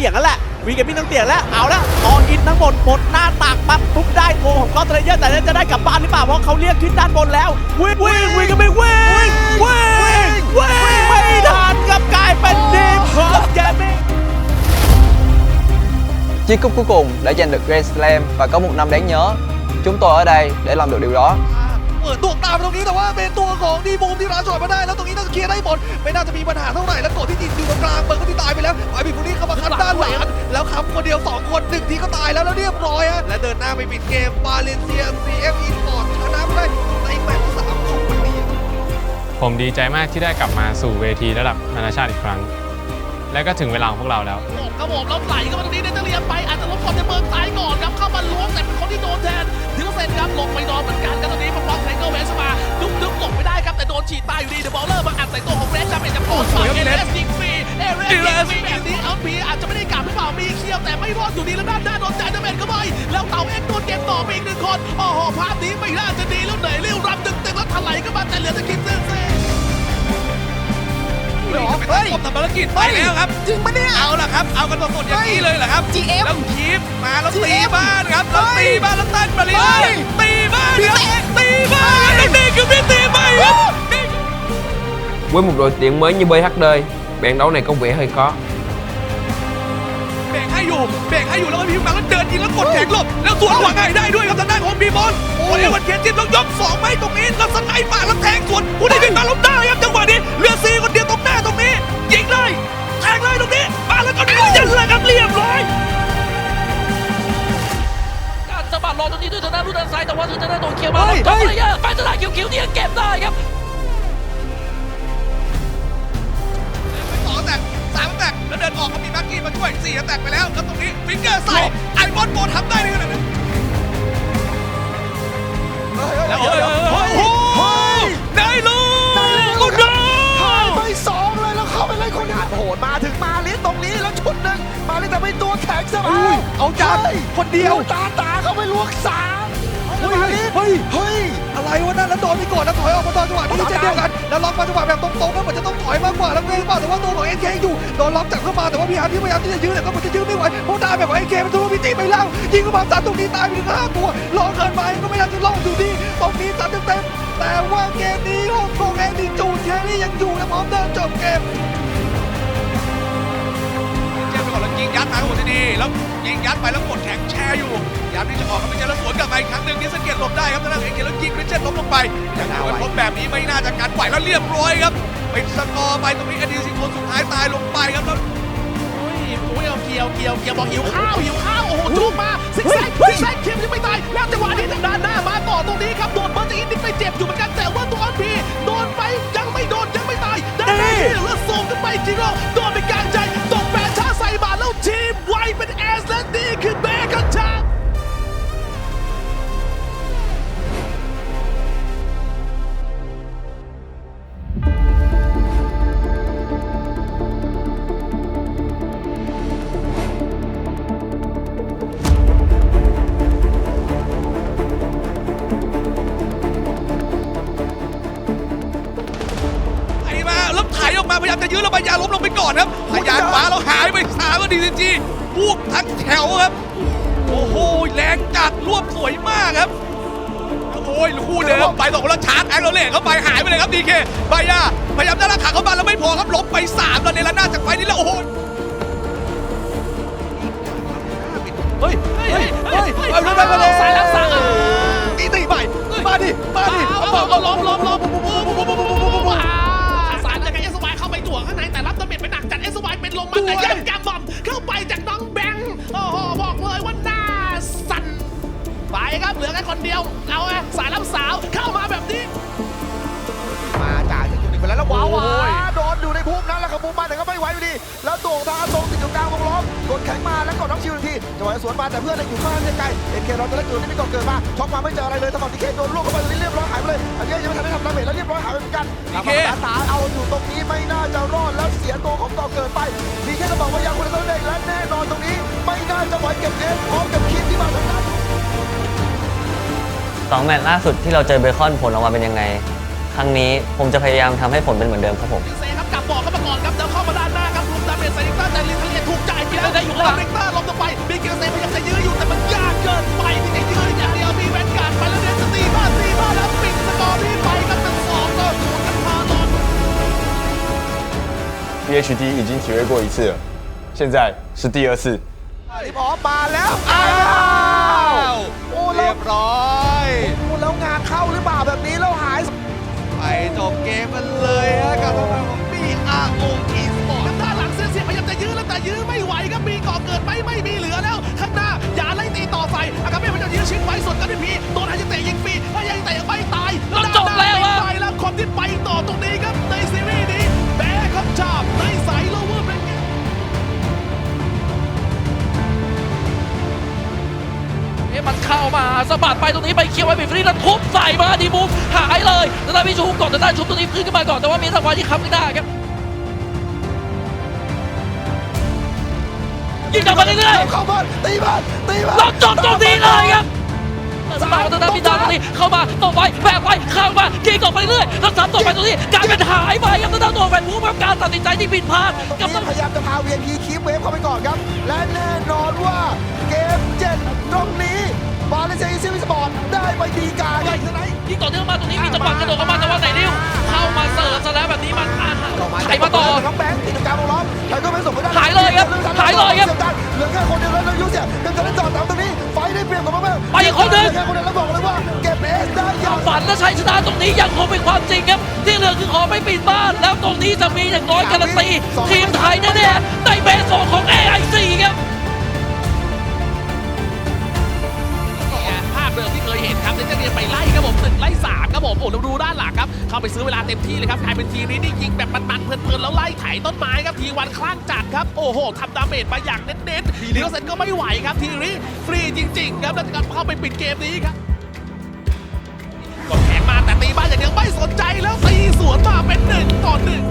สี่ยงแล้วแหละวีเกมมิ่งต้องเสี่ยงแล้วเอาละอออินทั้งหมดหมดหน้าตากปั๊บปุ๊บได้โทรของก็อตเทรเยอร์แต่จะได้กลับบ้านหรือเปล่าเพราะเขาเรียกขึ้นด้านบนแล้ววิ่งวิ่งวิ่งก็ไม่วิ่งวิ่งวิ่งไม่ทันกับกลายเป็นทีมของเกมมิ่ง Chiếc cúp cuối cùng đã giành được Grand Slam và có một năm đáng nhớ. Chúng tôi ở đây để làm được điều đó. เปิดตัวตามตรงนี้แต่ว่าเป็นตัวของดีบูมที่ร้านจอยมาได้ แล้วตรงนี้น่าจะเคลียร์ได้หมดไม่น่าจะมีปัญหาเท่าไหร่แล้วกดที่ยิงอยู่ตรงกลางเบิร์กก็ที่ตายไปแล้วไอ้บีฟูนี่เข้ามาคัดด้านหลังแล้วคำคนเดียวสองคนหนึ่งทีก็ตายแล้วแล้วเรียบร้อยฮะและเดินหน้าไปปิดเกมบาเลนเซีย CF Esport ชนะไปได้ในแมตช์สามของวันนี้ผมดีใจมากที่ได้กลับมาสู่เวทีระดับนานาชาติอีกครั้ง และก็ถึงเวลาของพวกเราแล้วโอบกระโบกแล้วไหลเข้ามาตรงนี้เนเธอร์เลียนไปอาจจะล้มก่อนในเมืองตายก่อนครับเข้ามาล้วงแต่เป็นคนที่โดนแทนถึงเซน ครับหลบไปนอนเหมือนกันครับตรงนี้พอฟองเทรนเกอร์เวสมาดุ๊กดุ๊กหลบไม่ได้ครับแต่โดนฉีดตายอยู่ดีเดอะบอลเลอร์มาอัดใส่ตัวของเรสจำเป็นจะโผล่ฝั่งเอเลสยิงฟรีเอเลสยิงฟรีแบบนี้เอาพีอาจจะไม่ได้กลับหรือเปล่ามีเคียวแต่ไม่รอดอยู่ดีแล้วด้านหน้าโดนจ่ายดาเมจเข้าไปแล้วเต่าเอ็กโดนเกมต่อไปอีกหนึ่งคนโอ้โหภาพนี้ไม่น่าจะดีแล้วเหนื่อยเรียวรับตึงๆแล้วถลายเข้ามาแต่เหลือแต่คิดซึ่ง เฮ้ยทำภารกิจไปแล้วครับจริงปะเนี่ยเอาล่ะครับ เอากันสดๆอย่างนี้เลยเหรอครับ GM แล้วคีบมาแล้วตีบ้านครับแล้วตีบ้านแล้วตั้งมาเลยตีบ้านครับตีบ้านแล้วนี่คือพี่ตีไปครับนี่คือ Với một đội tuyển mới như BHD, trận đấu này có vẻ hơi khó. เบรกให้อยู่เบรกให้อยู่แล้วก็พี่พิมพ์แล้วเดินยิงแล้วกดแข็งหลบแล้วสวนขวาไงได้ด้วยครับทางด้านของบีบอลโอ้ยวันเขียนจิตแล้วยกสองไม้ตรงนี้แล้วสไนป์มาแล้วแทงสวนผู้ได้เป็นมาล้มได้ครับจังหวะนี้เหลือซีคนเดียวตรงหน้าตรงนี้ ยิงเลยแทงเลยตรงนี้มาแล้วก็ยันเลยครับเรียบร้อยการสะบัดรอตรงนี้ด้วยทางด้านรุ่นด้านซ้ายแต่ว่าทางด้านโดนเคียวมาแล้วก็เลยไปทางด้านคิวๆที่ยังเก็บได้ครับ คนเดียว ตาตาเขาไปลวกสามเฮ้ยมาลิสเฮ้ยเฮ้ยอะไรวะนั่นแล้วโดนไปก่อนแล้วถอยออกมาตอนจังหวะนี้เช่นเดียวกันแล้วล็อกมาจังหวะแบบตรงๆก็เหมือนจะต้องถอยมากกว่าแล้วเองเปล่าแต่ว่าตัวของเอ็นเคอยู่โดนล็อกจากเข้ามาแต่ว่าพี่ฮาร์ดที่พยายามที่จะยื้อแต่ก็มันจะยื้อไม่ไหวเพราะได้แบบของเอ็นเคมันถูกพิตีไปแล้วยิงเข้ามาตัดตรงนี้ตายไปถึงห้าตัวรอเกินไปก็ไม่น่าจะรอดอยู่ดีตรงนี้ตัดเต็มๆแต่ว่าเกมนี้ฮ่องกงเองดีจูดแค่นี้ยังอยู่และพร้อมเดินจบเกม ยิงยัดมาครับผมที่นี่แล้วยิงยัดไปแล้วกดแข็งแชร์อยู่ยายามที่จะออกครับไม่ใช่แล้วสวนกลับมาอีกครั้งหนึ่งนี่สเก็ตหลบได้ครับทางด้านเอ็นเกแล้วยิงริเชนล้มลงไปอย่างสวนลบแบบนี้ไม่น่าจะกันไหวแล้วเรียบร้อยครับเป็นสกอร์ไปตรงนี้อดีตสิคนสุดท้ายตายลงไปครับแล้วโอ้ยโอ้ยเอาเกียวเกียวเกียวบอกหิวข้าวหิวข้าวโอ้โหจุกมาซิกแซกซิกแซกเข็มยังไม่ตายแล้วจังหวะนี้ทางด้านหน้ามาต่อตรงนี้ครับโดนเบอร์จะอินนี่ไปเจ็บอยู่เหมือนกันแต่ว่าตัวอันพีโดนไปยังไม่โดน มาพยายามจะยื้อแล้วพยยาล้มลงไปก่อนครับพยายามขวาเราหายไปสามก็ดีซีจีพวกทั้งแถวครับ โอ้โหแรงจัดรวบสวยมากครับโอ้ยคู่เดิมไปสองคนแล้วชาร์จแองโรเล่เข้าไปหายไปเลยครับดีเคใบยาพยายามจะลักขาเข้ามาแล้วไม่พอครับล้มไปสามแล้วในระนาดจากไฟนี้แล้วโอ้โห ลมมันแต่ยังกำบอมเข้าไปจากน้องแบงค์โอ้โหบอกเลยว่าหน้าสั่นไปครับเหลือแค่คนเดียวเอาไงสายรับสาวเข้ามาแบบนี้ มาจ่ายจากจุดหนึ่งไปแล้วแล้วว้าวว้าโดนอยู่ในพุ่มนั้นแล้วครับมุมมาแต่ก็ไม่ไหวอยู่ดี แล้วตัวของทางอาทรงติดอยู่กลางวงล้อม กดแข็งมาแล้วกดน้องชิวทันทีจังหวะสวนมาแต่เพื่อนอยู่ข้างไกลเอ็นเคเราจะได้จุดที่มีก่อนเกิดมาช็อกมาไม่เจออะไรเลยแต่ฝั่งดีเคโดนลูกเข้าไปตรงนี้เรียบร้อยหายไปเลยอันนี้ยังไม่ทันได้ทำดาเมจแล้วเรียบร้อยหายไปเหมือนกันทางฝั่งตาเอาอยู่ตรงนี้ไม่น่าจะรอดแล้วเสียตัวของก่อเกิดไปดีเคจะบอกว่ายังคนละตัวเด็กและแน่นอนตรงนี้ ไม่น่าจะไหวเก็บเอฟพร้อมกับคิดที่มาทางนั้นสองแมตช์ล่าสุดที่เราเจอเบคอนผลออกมาเป็นยังไง ครั้งนี้ผมจะพยายามทำให้ผลเป็นเหมือนเดิมครับผมเซครับกลับบอกเข้ามาก่อนครับแล้วเข้ามาด้านหน้าครับลุมดาเมจใส่ดิกเตอร์แต่ลิทเลียนถูกจ่ายเ กีย แล้วได้อยู่ข้างหลังเรกเตอร์ลงลงไปมีเกียร์เซนพยายามจะยื้ออยู่แต่มันยากเกินไปที่จะยื้ออย่างเดียวมีแวนการ์ดไปแล้วเดนสตีบ้านตีบ้านแล้วปิดสกอร์นี้ไปกันเป็นสองต่อศูนย์กันพาลอน PhD 已经体会过一次了，现在是第二次。 รีบออกมาแล้ว ชิดไว้ส่วนกันด้วยพีโดนอาจจะเตะยิงฟรีถ้ายังเตะยังไม่ตายแล้วจบแล้วไปแล้วคนที่ไปต่อตรงนี้ครับในซีรีส์นี้แพ้ครับชาบในสายโลเวอร์เบรกเอ๊ะมันเข้ามาสะบัดไปตรงนี้ไปเคียวไว้เป็นฟรีแล้วทุบใส่มาดีมุมหายเลยแต่ได้พี่ชูก่อนแต่ได้ชุบตรงนี้ขึ้นขึ้นมาก่อนแต่ว่ามีทางวันที่ค้ำไม่ได้ครับยิงกลับมาเรื่อยๆ เข้าบ้านตีบ้านตีบ้านล็อกจบตรงนี้เลยครับ สมาร์ททางด้านพิจารตรงนี้เข้ามาตบไปแบกไปข้างมายิงต่อไปเรื่อยแล้วซ้ำต่อไปตรงนี้กลายเป็นหายไปครับทางด้านตัวแฟนผู้กับการตัดสินใจที่ผิดพลาดตรงกับนี้พยายามจะพา VIP คีปเวฟเข้าไปก่อนครับ และแน่นอนว่าเกมเจ็ดตรงนี้บาเลเซียซิวิสปอร์ตได้ไปดีกาครับยิงต่อเนื่องมาตรงนี้มีจังหวะกระโดดเข้ามาแต่ว่าไหนนิ้วเข้ามาเสิร์ฟซะแล้วแบบนี้มันอาหารไถมาต่อน้องแบงค์ติดกับการวงล้อมใครก็ไม่ส่งไม่ได้หายเลยครับหายเลยครับเหลือแค่คนเดียวแล้วยูเสียยังจะได้จอดตามตรงนี้ไฟได้เปรียบกับมากๆไปอีกคน นและชัยชนะตรงนี้ยังคงเป็นความจริงครับ ที่เหลือคือขอไม่ปิดบ้าน แล้วตรงนี้จะมีอย่างน้อยการันตีทีมไทยแน่ๆในเบสสองของ AIC ครับเนี่ยภาพเดิมที่เคยเห็นครับเดนเจอร์เรียนไปไล่ครับผมหนึ่งไล่สามครับผมโอ้แล้วดูด้านหลังครับ เข้าไปซื้อเวลาเต็มที่เลยครับกลายเป็นทีมนี้นี่ยิงแบบมันๆเพลินๆแล้วไล่ไถต้นไม้ครับทีวันคลั่งจัดครับโอ้โหทำดาเมจมาอย่างเน้นๆเดียวเสร็จก็ไม่ไหวครับทีนี้ฟรีจริง ๆ ครับแล้วจะเข้าไปปิดเกมนี้ครับ บ้านอย่างเดียวไม่สนใจแล้วตีสวนมาเป็นหนึ่งต่อหนึ่ง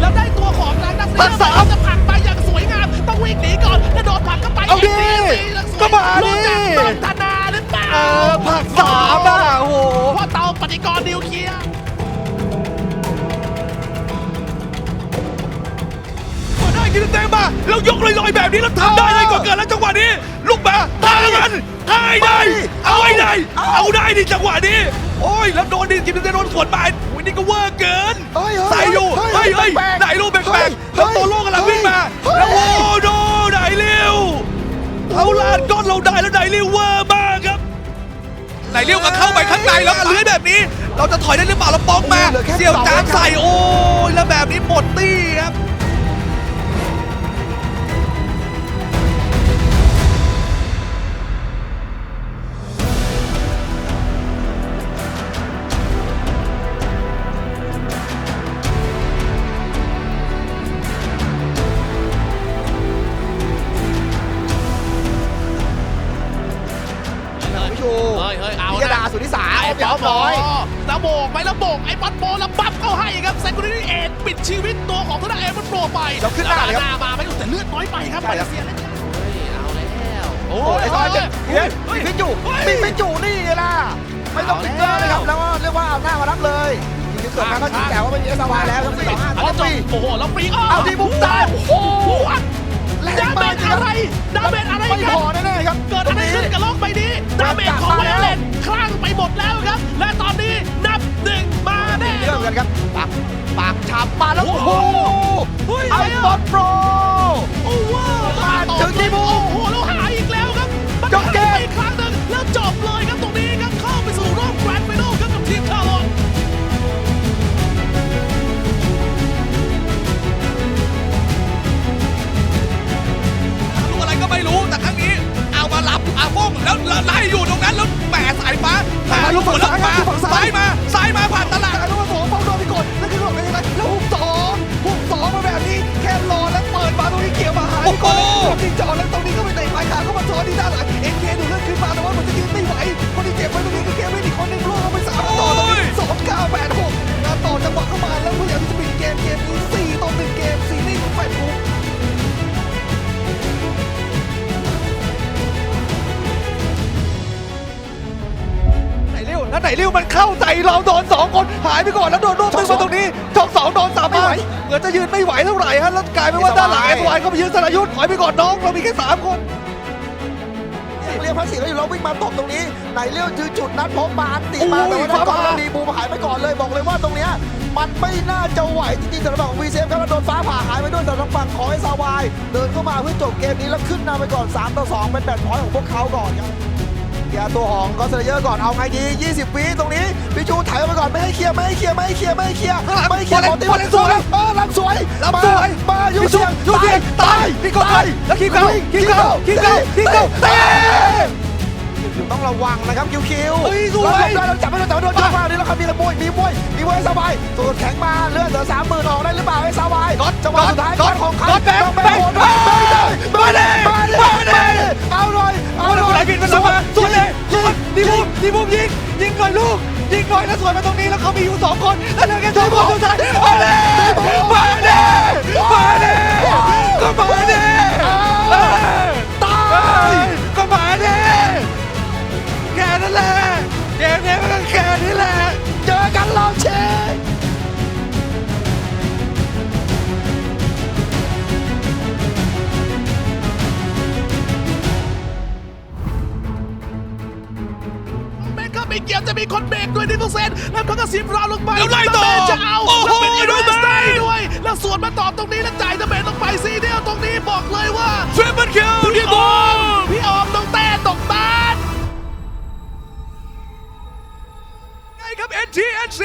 แล้วได้ตัวของนางนักเสียงจะผลักไปอย่างสวยงามต้องวิ่งหนีก่อนแล้วโดนผลักเข้าไปเอาดิก็มาดิรู้จักเบิร์นธนาหรือเปล่าเออผักสามอะโอ้โหเพราะเตาปฏิกรณ์นิวเคลียร์ได้กินเต็มมาแล้วยกลอยๆแบบนี้แล้วทำได้เลยก็เกิดแล้วจังหวะนี้ ลูกมาทางกันให้ได้เอาให้ได้เอาได้ดิจังหวะนี้ โอ้ยแล้วโดนดิกินเต็มโดนสวนไปอุ้ยนี่ก็เวอร์เกินเฮ้ยเฮ้ยใส่อยู่เฮ้ยเฮ้ยแปลกๆไหนลูกแปลเฮ้กยๆแล้วโตโล่กำลังวิ่งมาเฮ้ย แล้วโอ้โดไหนเร็วเอาลานก้อนเราได้แล้วไหนเร็วเวอร์มากครับ ไหนเร็วก็เข้าไปข้างในแล้วเลื้อยแบบนี้ เราจะถอยได้หรือเปล่าเราป้องมาเหลือแค่เสี่ยวจามสองแล้วครับใส่โอ้ยแล้วแบบนี้หมดตี้ครับ เอาปเดี๋ยอวปร้อยแล้วโบกไปแล้วโบกไอ้บอลโบแล้วปั๊บเข้าให้ครับเซนกูรี่เอ็ดปิดชีวิตตัวของทางด้านเอ็มันโปรไปแล้วขึ้นหน้าเลยครับมาไม่แต่เลือดน้อยไปครับใช่ครับมาเลเซียเลยโอ้ยไอ้ซอยเจ็บเฮ้ยมีพิจูมีพิจูนี่ล่ะไม่ต้องติดเกอร์เลยครับแล้วเรียกว่าเอาหน้ามารับเลยจริงๆเกิดมาก็จริงแต่ว่าไม่มีเอสวาแล้วทั้งสี่ต่อห้าเอาท็อปจบปีโอ้โหแล้วปีเอาดีมุมตายโอ้โหดาเมจอะไรดาเมจอะไรกันไม่พอแน่ๆครับเกิดอะไรขึ้นกับโลกใบนี้ดาเมจของไวโอเลนคลั่งไป แล้วครับและตอนนี้นับหนึ่งมาแน่เรื่องกันครับปากปากฉาบมาแล้วโอ้โอ้โหโหไอปอนโปรโอ้ว้าวมาถึงที่มุมโอ้โหแล้วหายอีกแล้ว เข้าใจเราโดนสองคนหายไปก่อนแล้วโดนรวบตึงมาตรงนี้ช่องสองโดนสามมาเหมือนจะยืนไม่ไหวเท่าไหร่ฮะแล้วกลายเป็นว่าด้านหลังเอสวายก็ไปยืนสรายุทธ์ถอยไปก่อนน้องเรามีแค่สามคนเรียกพระศิษย์แล้วอยู่แล้ววิ่งมาตบตรงนี้ไหนเลี้ยวจือจุดนัดพบมาอันติมาโอ้แต่ยว่าด้านก่อนฟ้าผ่าดีบูมหายไปก่อนเลยบอกเลยว่าตรงเนี้ยมันไม่น่าจะไหวจริงๆสำหรับฝั่งวีเซฟครับแล้วโดนฟ้าผ่าหายไปด้วยสำหรับฝั่งของไอ้ซาวายเดินเข้ามาเพื่อจบเกมนี้แล้วขึ้นนำไปก่อน3ต่อ2เป็นแบตพอยต์ของพวกเขาก่อนครับ แกตัวของก็เซเยอร์ก่อนเอาไงดี 20วิตรงนี้พิจูถ่ายออกไปก่อนไม่ให้เคลียร์ไม่ให้เคลียร์ไม่ให้เคลียร์ไม่ให้เคลียร์ไม่ให้เคลียร์ขอตีบอลสวยเออลำสวยลำสวยมาอยู่พี่ชุเสียบงยูเทียนตายพี่กดไปแล้วคิวเข้าคิวเข้าคิวเข้าคิวเข้าเตะต้องระวังนะครับคิวคิวเฮ้ยสวยเราจับไม่โดนจับไม่โดนจับมานี่แล้วครับมีมวยมีมวยมีมวยสบายสูดแข็งมาเลือดเหลือสามหมื่นออกได้หรือเปล่าไอ้สบายก๊อตจังหวะสุดท้ายก๊อตของใครก๊อตแบงค์ต้องแบงค์แบงค์มาเลยมาเลยมาเลยมาเลยเอาหน่อยเอาเอาหหน่น่ออย ดีบุมดีบุมยิงยิงหน่อยลูก ยิงหน่อยแล้วสวยมาตรงนี้แล้วเขามีอยู่สองคนแล้วเหลือแค่สองคนสุดท้ายมาเลยมาเลยมาเลยก็มาเลยตายก็มาเลยแค่นั้นแหละเกมนี้มันก็แค่นี้แหละเจอกันรอบเช็ค เบนก็ไม่เกี่ยวจะมีคนเบรกด้วยดิฟเซนแล้วเขาก็สิบราวลงไปแล้วไล่ต่อเบนจะเอาโอ้โหแล้วเป็นดูเบนได้ด้วย แล้วสวนมาต่อตรงนี้แล้วจ่ายตะเบนลงไปซีเดียวตรงนี้บอกเลยว่าทริปเปิลคิลที่พี่บอออลมพี่ออมต้องแต้ตกบ้านไงครับ NTNC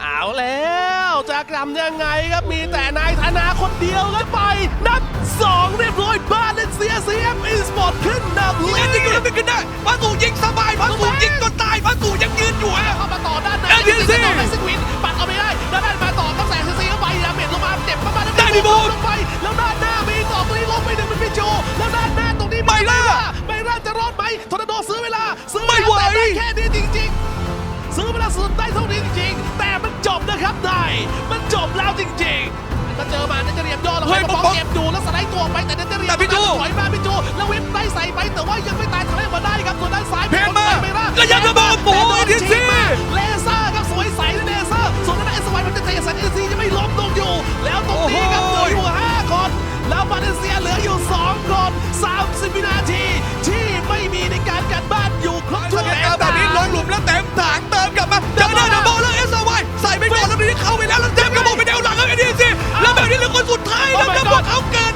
เอาแล้วจะกำยังไงครับมีแต่นายธนาคนเดียวครับไปนับ สองเรียบร้อยบ้านเลนเซียซีเอ็มอีสปอร์ตขึ้นนำเล่นยังไงไม่ขึ้นได้พักูยิงสบายพักูยิงจนตายพักูยังยืนอยู่อะเข้ามาต่อด้านในเอ็นทีซีต่อไปซิกวินปัดเอาไม่ได้ด้านด้านมาต่อต้องแสงซีซีเข้าไปดาเมจลงมาเจ็บมากๆได้ดิบูมลงไปแล้วด้านหน้ามีต่อตรงนี้ลงไปหนึ่งเป็นพิจูแล้วด้านหน้าตรงนี้ไม่ล่ะไม่ล่าจะรอดไหมทอร์นาโดซื้อเวลาซื้อเวไม่ลาไหวแต่ได้แค่นี้จริงๆ ซื้อเวลาสุดได้เท่านี้จริงๆแต่มันจบนะครับได้มันจบแล้วจริงๆ ก็เจอมาเนเจเรียมย่อแล้วเฮ้ให้ยมาป๊ป้ออกงเก็บดูแล้วสไลด์ตัวออกไปแต่เนเจเรียมแต่พี่จูถอยมาพี่จูแล้ววิปไล่ใส่ไปแต่ว่ายังไม่ตายทำให้มาได้ครับส่วนด้านซ้ายเพนมาไม่ล่าแล้วยังระเบิดโอ้โหแต่โดน NTC ฉีกมาเลเซ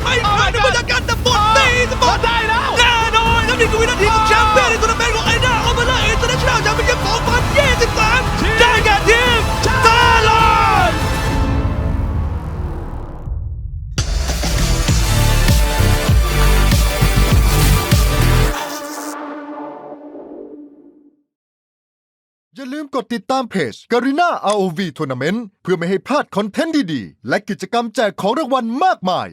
ไม่ผ่านในบรรยากาศแต่บอลตีสปอร์ตได้แล้วแน่นอนแล้วนี่คือวินาทีของแชมเปี้ยนในทัวร์นาเมนต์ของไอด้าออเบอร์อินเตอร์เนชั่นแนลแชมเปี้ยนชิพ2023ได้แก่ทีมตาลอนอย่าลืมกดติดตามเพจ Garena ROV Tournament เพื่อไม่ให้พลาดคอนเทนต์ดี ๆ และกิจกรรมแจกของรางวัลมากมาย